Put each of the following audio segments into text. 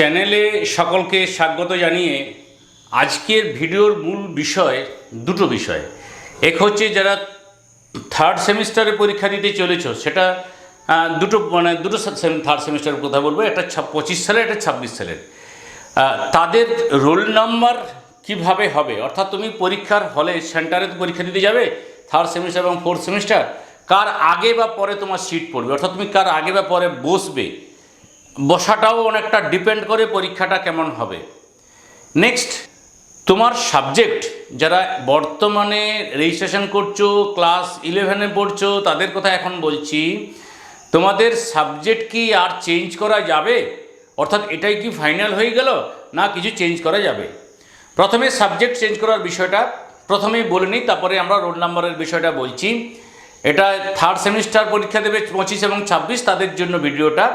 চ্যানেলে সকলকে স্বাগত জানিয়ে আজকের ভিডিওর মূল বিষয় দুটো বিষয়। এক হচ্ছে যারা থার্ড সেমিস্টারে পরীক্ষা দিতে চলেছ, সেটা দুটো মানে দুটো থার্ড সেমিস্টারের কথা বলব, একটা পঁচিশ সালের, একটা ছাব্বিশ সালের। তাদের রোল নাম্বার কীভাবে হবে? অর্থাৎ তুমি পরীক্ষার হলে সেন্টারে তো পরীক্ষা দিতে যাবে থার্ড সেমিস্টার এবং ফোর্থ সেমিস্টার কার আগে বা পরে তোমার সিট পড়বে? অর্থাৎ তুমি কার আগে বা পরে বসবে? বসাটাও অনেকটা ডিপেন্ড করে পরীক্ষাটা কেমন হবে। নেক্সট তোমার সাবজেক্ট যারা বর্তমানে রেজিস্ট্রেশন করছ ক্লাস ইলেভেনে পড়ছো, তাদের কথা এখন বলছি, তোমাদের সাবজেক্ট কি আর চেঞ্জ করা যাবে? অর্থাৎ এটাই কি ফাইনাল হয়ে গেল, না কিছু চেঞ্জ করা যাবে? প্রথমে সাবজেক্ট চেঞ্জ করার বিষয়টা প্রথমেই বলে নিই, তারপরে আমরা রোল নাম্বারের বিষয়টা বলছি। এটা থার্ড সেমিস্টার পরীক্ষা দেবে পঁচিশ এবং ছাব্বিশ, তাদের জন্য ভিডিওটা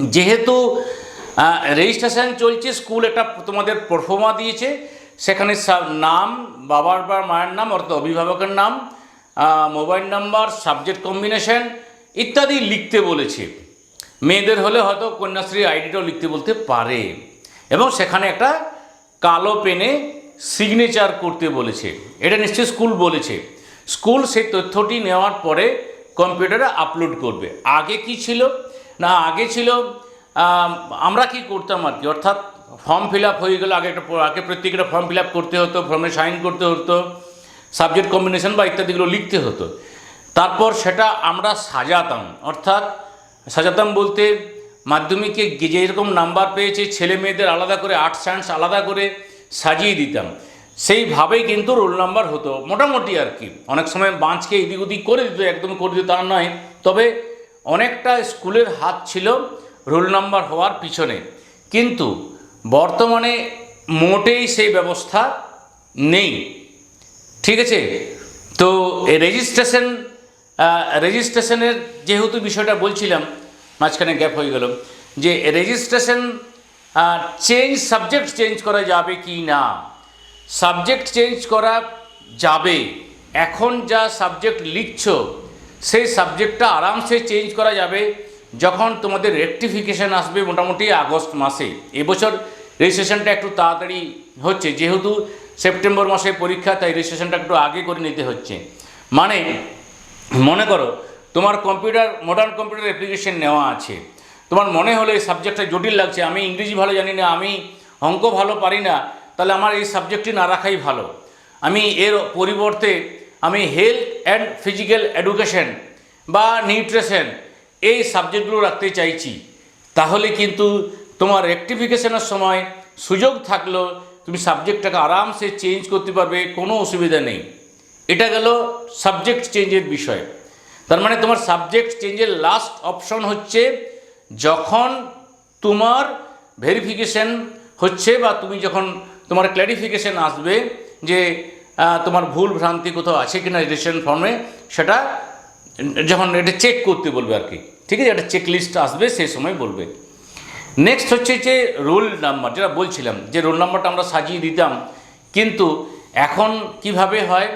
যেহেতু রেজিস্ট্রেশন চলছে স্কুল একটা তোমাদের প্রফর্মা দিয়েছে, সেখানে নাম, বাবার বা মায়ের নাম, অর্থাৎ অভিভাবকের নাম মোবাইল নাম্বার সাবজেক্ট কম্বিনেশন ইত্যাদি লিখতে বলেছে। মেয়েদের হলে হয়তো কন্যাশ্রী আইডিটাও লিখতে বলতে পারে। এবং সেখানে একটা কালো পেনে সিগনেচার করতে বলেছে। এটা নিশ্চয়ই স্কুল বলেছে। স্কুল সেই তথ্যটি নেওয়ার পরে কম্পিউটারে আপলোড করবে। আগে কি ছিল? না, আগে ছিল আমরা কি করতাম আর কি? অর্থাৎ ফর্ম ফিল আপ হয়ে গেলো, আগে একটা আগে প্রত্যেকটা ফর্ম ফিল আপ করতে হতো ফর্মে সাইন করতে হতো সাবজেক্ট কম্বিনেশন বা ইত্যাদিগুলো লিখতে হতো। তারপর সেটা আমরা সাজাতাম, অর্থাৎ সাজাতাম বলতে মাধ্যমিকে যেরকম নাম্বার পেয়েছে, ছেলে মেয়েদের আলাদা করে আর্ট সায়েন্স আলাদা করে সাজিয়ে দিতাম। সেইভাবেই কিন্তু রোল নাম্বার হতো। মোটামুটি আর কি। অনেক সময় বাঁচকে এদিক ওদিক করে দিত, একদম করে দিত, তা নয়। তবে অনেকটা স্কুলের হাত ছিল রোল নাম্বার হওয়ার পিছনে। কিন্তু বর্তমানে মোটেই সেই ব্যবস্থা নেই। ঠিক আছে? তো রেজিস্ট্রেশন রেজিস্ট্রেশনের যেহেতু বিষয়টা বলছিলাম, মাঝখানে গ্যাপ হয়ে গেল, যে রেজিস্ট্রেশন চেঞ্জ সাবজেক্ট চেঞ্জ করা যাবে কি না? সাবজেক্ট চেঞ্জ করা যাবে। এখন যা সাবজেক্ট লিখছো সেই সাবজেক্টটা আরামসে চেঞ্জ করা যাবে যখন তোমাদের রেকটিফিকেশান আসবে মোটামুটি আগস্ট মাসে। এবছর রেজিস্ট্রেশনটা একটু তাড়াতাড়ি হচ্ছে, যেহেতু সেপ্টেম্বর মাসে পরীক্ষা, তাই রেজিস্ট্রেশনটা একটু আগে করে নিতে হচ্ছে। মানে মনে করো, তোমার কম্পিউটার মডার্ন কম্পিউটার অ্যাপ্লিকেশন নেওয়া আছে। তোমার মনে হলো এই সাবজেক্টটা জটিল লাগছে, আমি ইংরেজি ভালো জানি না, আমি অঙ্ক ভালো পারি না, তাহলে আমার এই সাবজেক্টটি না রাখাই ভালো। আমি এর পরিবর্তে আমি হেলথ অ্যান্ড ফিজিক্যাল এডুকেশন বা নিউট্রিশন এই সাবজেক্টগুলো রাখতে চাইছি। তাহলে কিন্তু তোমার রেকটিফিকেশনের সময় সুযোগ থাকল, তুমি সাবজেক্টটাকে আরামসে চেঞ্জ করতে পারবে, কোনো অসুবিধা নেই। এটা গেল সাবজেক্ট চেঞ্জের বিষয়। তার মানে তোমার সাবজেক্ট চেঞ্জের লাস্ট অপশন হচ্ছে যখন তোমার ভেরিফিকেশন হচ্ছে বা তুমি যখন তোমার ক্ল্যারিফিকেশন আসবে যে তোমার ভুল ভ্রান্তি কোথাও আছে কিনা রেজিস্ট্রেশন ফর্মে, সেটা যখন এটা চেক করতে বলবে আর কি। ঠিক আছে? একটা চেক লিস্ট আসবে, সেই সময় বলবে। নেক্সট হচ্ছে যে রোল নাম্বার যেটা বলছিলাম, যে রোল নাম্বারটা আমরা সাজিয়ে দিতাম, কিন্তু এখন কীভাবে হয়?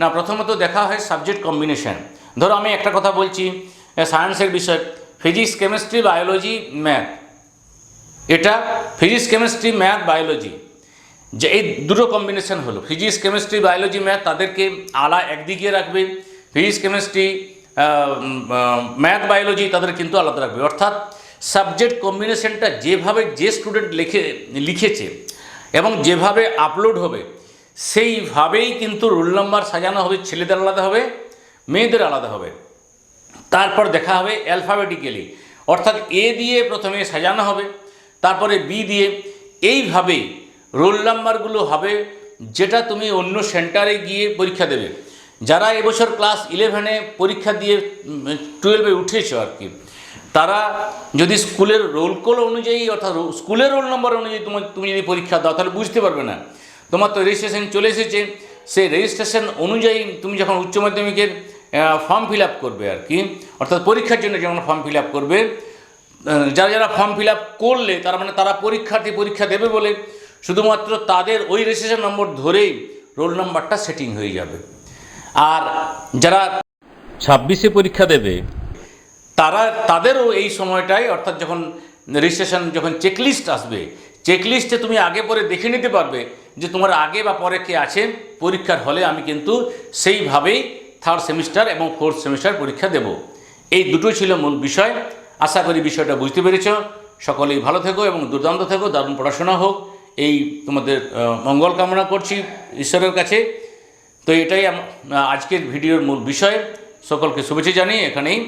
না প্রথমত দেখা হয় সাবজেক্ট কম্বিনেশন ধরো আমি একটা কথা বলছি সায়েন্সের বিষয় ফিজিক্স কেমিস্ট্রি বায়োলজি ম্যাথ এটা ফিজিক্স কেমিস্ট্রি ম্যাথ বায়োলজি যে এই দুটো কম্বিনেশন হলো। ফিজিক্স কেমিস্ট্রি বায়োলজি ম্যাথ তাদেরকে আলা একদিকে রাখবে। ফিজিক্স কেমিস্ট্রি ম্যাথ বায়োলজি তাদের কিন্তু আলাদা রাখবে। অর্থাৎ সাবজেক্ট কম্বিনেশনটা যেভাবে যে স্টুডেন্ট লিখে, লিখেছে এবং যেভাবে আপলোড হবে, সেইভাবেই কিন্তু রোল নাম্বার সাজানো হবে, ছেলেদের আলাদা হবে, মেয়েদের আলাদা হবে। তারপর দেখা হবে অ্যালফাবেটিক্যালি অর্থাৎ এ দিয়ে প্রথমে সাজানো হবে, তারপরে বি দিয়ে। এইভাবে রোল নাম্বারগুলো হবে যেটা তুমি অন্য সেন্টারে গিয়ে পরীক্ষা দেবে। যারা এবছর ক্লাস ইলেভেনে পরীক্ষা দিয়ে টুয়েলভে উঠেছো আর কি, তারা যদি স্কুলের রোল কল অনুযায়ী অর্থাৎ স্কুলের রোল নম্বর অনুযায়ী তোমার তুমি যদি পরীক্ষা দাও, তাহলে বুঝতে পারবে না। তোমার তো রেজিস্ট্রেশন চলে এসেছে, সেই রেজিস্ট্রেশন অনুযায়ী তুমি যখন উচ্চ মাধ্যমিকের ফর্ম ফিল আপ করবে আর কি, অর্থাৎ পরীক্ষার জন্য যেমন ফর্ম ফিল আপ করবে যারা যারা ফর্ম ফিল আপ করলে, তার মানে তারা পরীক্ষার্থী পরীক্ষা দেবে বলে শুধুমাত্র তাদের ওই রেজিস্ট্রেশন নম্বর ধরেই রোল নাম্বারটা সেটিং হয়ে যাবে। আর যারা ছাব্বিশে পরীক্ষা দেবে, তারা, তাদেরও এই সময়টায়, অর্থাৎ যখন রেজিস্ট্রেশন, যখন চেকলিস্ট আসবে, চেকলিস্টে তুমি আগে পরে দেখে নিতে পারবে যে তোমার আগে বা পরে কে আছে। পরীক্ষার হলে আমি কিন্তু সেইভাবেই থার্ড সেমিস্টার এবং ফোর্থ সেমিস্টার পরীক্ষা দেব। এই দুটোই ছিল মূল বিষয়। আশা করি বিষয়টা বুঝতে পেরেছ। সকলেই ভালো থেকো এবং দুর্দান্ত থেকো। দারুণ পড়াশোনা হোক। এই তোমাদের মঙ্গল কামনা করছি ঈশ্বরের কাছে। তো এটাই আজকের ভিডিওর মূল বিষয়। সকলকে শুভেচ্ছা জানিয়ে এখানেই